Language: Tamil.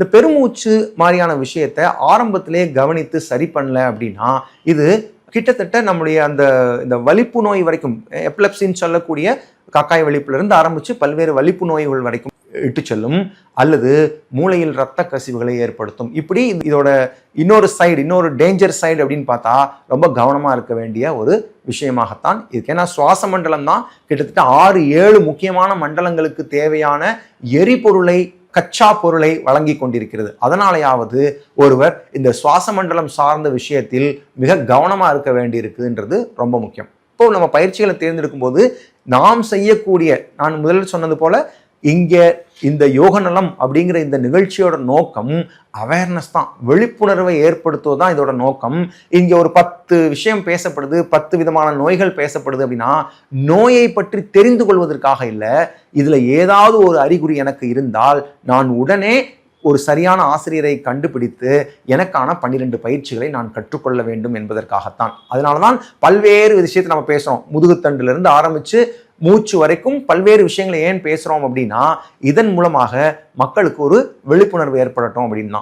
இந்த பெருமூச்சு மாதிரியான விஷயத்த ஆரம்பத்திலே கவனித்து சரி பண்ணல அப்படின்னா இது கிட்டத்தட்ட நம்முடைய அந்த இந்த வலிப்பு நோய் வரைக்கும் எப்லப்சின்னு சொல்லக்கூடிய காக்காய் வலிப்புலேருந்து ஆரம்பித்து பல்வேறு வலிப்பு நோய்கள் வரைக்கும் இட்டு செல்லும் அல்லது மூளையில் ரத்த கசிவுகளை ஏற்படுத்தும். இப்படி இதோட இன்னொரு சைடு இன்னொரு டேஞ்சர் சைடு அப்படின்னு பார்த்தா ரொம்ப கவனமாக இருக்க வேண்டிய ஒரு விஷயமாகத்தான் இருக்கு. ஏன்னா சுவாச மண்டலம் தான் கிட்டத்தட்ட ஆறு ஏழு முக்கியமான மண்டலங்களுக்கு தேவையான எரிபொருளை கச்சா பொருளை வழங்கி கொண்டிருக்கிறது. அதனாலேயாவது ஒருவர் இந்த சுவாச மண்டலம் சார்ந்த விஷயத்தில் மிக கவனமாக இருக்க வேண்டியிருக்குன்றது ரொம்ப முக்கியம். இப்போ நம்ம பயிற்சிகளை தேர்ந்தெடுக்கும் போது நாம் செய்யக்கூடிய நான் முதலில் சொன்னது போல இங்கே இந்த யோகநலம் அப்படிங்கிற இந்த நிகழ்ச்சியோட நோக்கம் அவேர்னஸ் தான். விழிப்புணர்வை ஏற்படுத்துவது தான் இதோட நோக்கம். இங்கே ஒரு பத்து விஷயம் பேசப்படுது பத்து விதமான நோய்கள் பேசப்படுது அப்படின்னா நோயை பற்றி தெரிந்து கொள்வதற்காக இல்லை இதில் ஏதாவது ஒரு அறிகுறி எனக்கு இருந்தால் நான் உடனே ஒரு சரியான ஆசிரியரை கண்டுபிடித்து எனக்கான பன்னிரெண்டு பயிற்சிகளை நான் கற்றுக்கொள்ள வேண்டும் என்பதற்காகத்தான். அதனால தான் பல்வேறு விஷயத்தை நம்ம பேசுகிறோம் முதுகுத்தண்டிலிருந்து ஆரம்பித்து மூச்சு வரைக்கும் பல்வேறு விஷயங்களை ஏன் பேசுகிறோம் அப்படின்னா இதன் மூலமாக மக்களுக்கு ஒரு விழிப்புணர்வு ஏற்படட்டும் அப்படின்னா